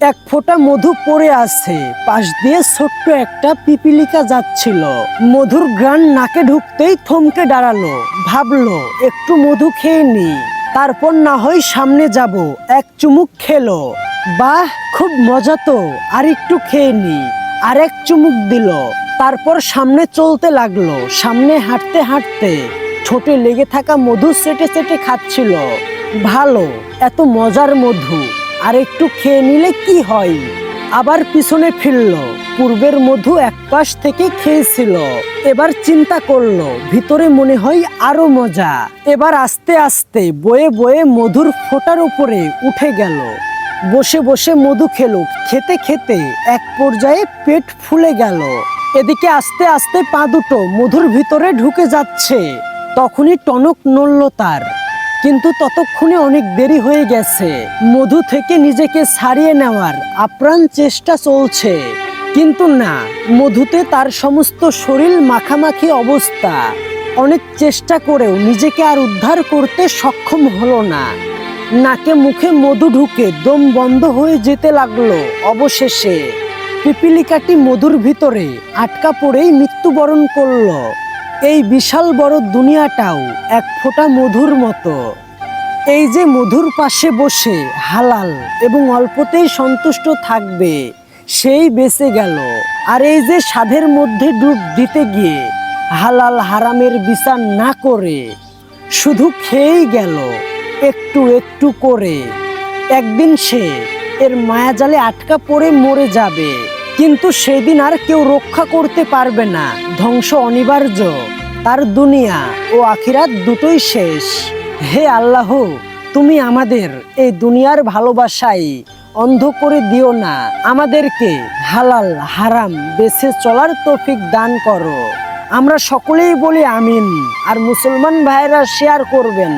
এক ফোঁটা মধু পড়ে আছে। পাশ দিয়ে ছোট্ট একটা পিপিলিকা যাচ্ছিল। মধুর গ্রান নাকে ঢুকতেই থমকে দাঁড়াল। ভাবলো, একটু মধু খেয়ে নি তারপর না হয় সামনে যাব। এক চুমুক খেলো। বাহ, খুব মজা তো। আর একটু খেয়ে নি আর এক চুমুক দিল। তারপর সামনে চলতে লাগল। সামনে হাঁটতে হাঁটতে ঠোঁটে লেগে থাকা মধু সেটে সেটে খাচ্ছিল। ভালো, এত মজার মধু। আর একটু খেয়ে নিলে কি হয়? আবার পিছনে ফিরল। পূর্বের মধু এক পাশ থেকে খেয়েছিল। এবার চিন্তা করল, ভিতরে মনে হয় আরও মজা। এবার আস্তে আস্তে বয়ে বয়ে মধুর ফোটার উপরে উঠে গেল। বসে বসে মধু খেলো। খেতে খেতে এক পর্যায়ে পেট ফুলে গেল। এদিকে আস্তে আস্তে পা দুটো মধুর ভিতরে ঢুকে যাচ্ছে। তখনই টনক নড়ল তার। কিন্তু ততক্ষণে অনেক দেরি হয়ে গেছে। মধু থেকে নিজেকে ছাড়িয়ে নেওয়ার আপ্রাণ চেষ্টা চলছে। কিন্তু না, মধুতে তার সমস্ত শরীর মাখামাখি অবস্থা। অনেক চেষ্টা করেও নিজেকে আর উদ্ধার করতে সক্ষম হলো না। নাকে মুখে মধু ঢুকে দম বন্ধ হয়ে যেতে লাগল অবশেষে। পিপিলিকাটি মধুর ভিতরে আটকা পড়েই মৃত্যুবরণ করল। এই বিশাল বড় দুনিয়াটাও এক ফোঁটা মধুর মতো। এই যে মধুর পাশে বসে হালাল এবং অল্পতেই সন্তুষ্ট থাকবে, সেই বেঁচে গেল। আর এই যে সাধের মধ্যে ডুব দিতে গিয়ে হালাল হারামের বিচার না করে, শুধু খেয়েই গেল একটু একটু করে। একদিন সে এর মায়াজালে আটকা পড়ে মরে যাবে। কিন্তু সেদিন আর কেউ রক্ষা করতে পারবে না। ধ্বংস অনিবার্য। তার দুনিয়া ও আখিরাত দুটোই শেষ। হে আল্লাহ, তুমি আমাদের এই দুনিয়ার ভালোবাসাই অন্ধ করে দিও না। আমাদেরকে হালাল, হারাম বেছে চলার তৌফিক দান করো। আমরা সকলেই বলি আমিন, আর মুসলমান ভাইরা শেয়ার করবেন।